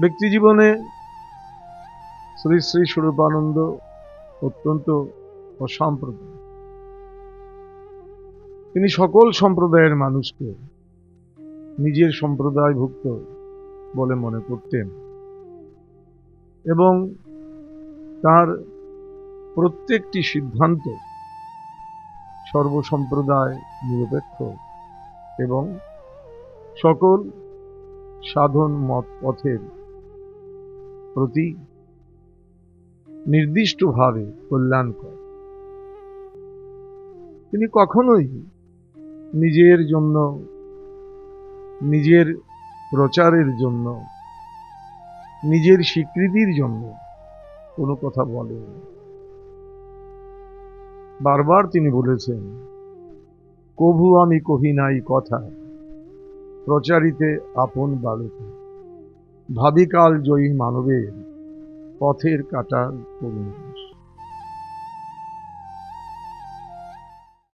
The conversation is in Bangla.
ব্যক্তি জীবনে শ্রী শ্রী স্বরূপানন্দ অত্যন্ত অসাম্প্রদায়িক। তিনি সকল সম্প্রদায়ের মানুষকে নিজের সম্প্রদায়ভুক্ত বলে মনে করতেন এবং তার প্রত্যেকটি সিদ্ধান্ত সর্বসম্প্রদায় নিরপেক্ষ এবং সকল সাধন মত পথের প্রতি নির্দিষ্টভাবে কল্যাণকর তিনি কখনোই নিজের জন্য, নিজের প্রচারের জন্য, নিজের স্বীকৃতির জন্য কোনো কথা বলেন বারবার তিনি বলেছেন, কভু আমি কহি নাই কথা, প্রচারিতে আপন বালকে ভাবিকাল জয়ী মানবের পথের কাটা পরিবেশ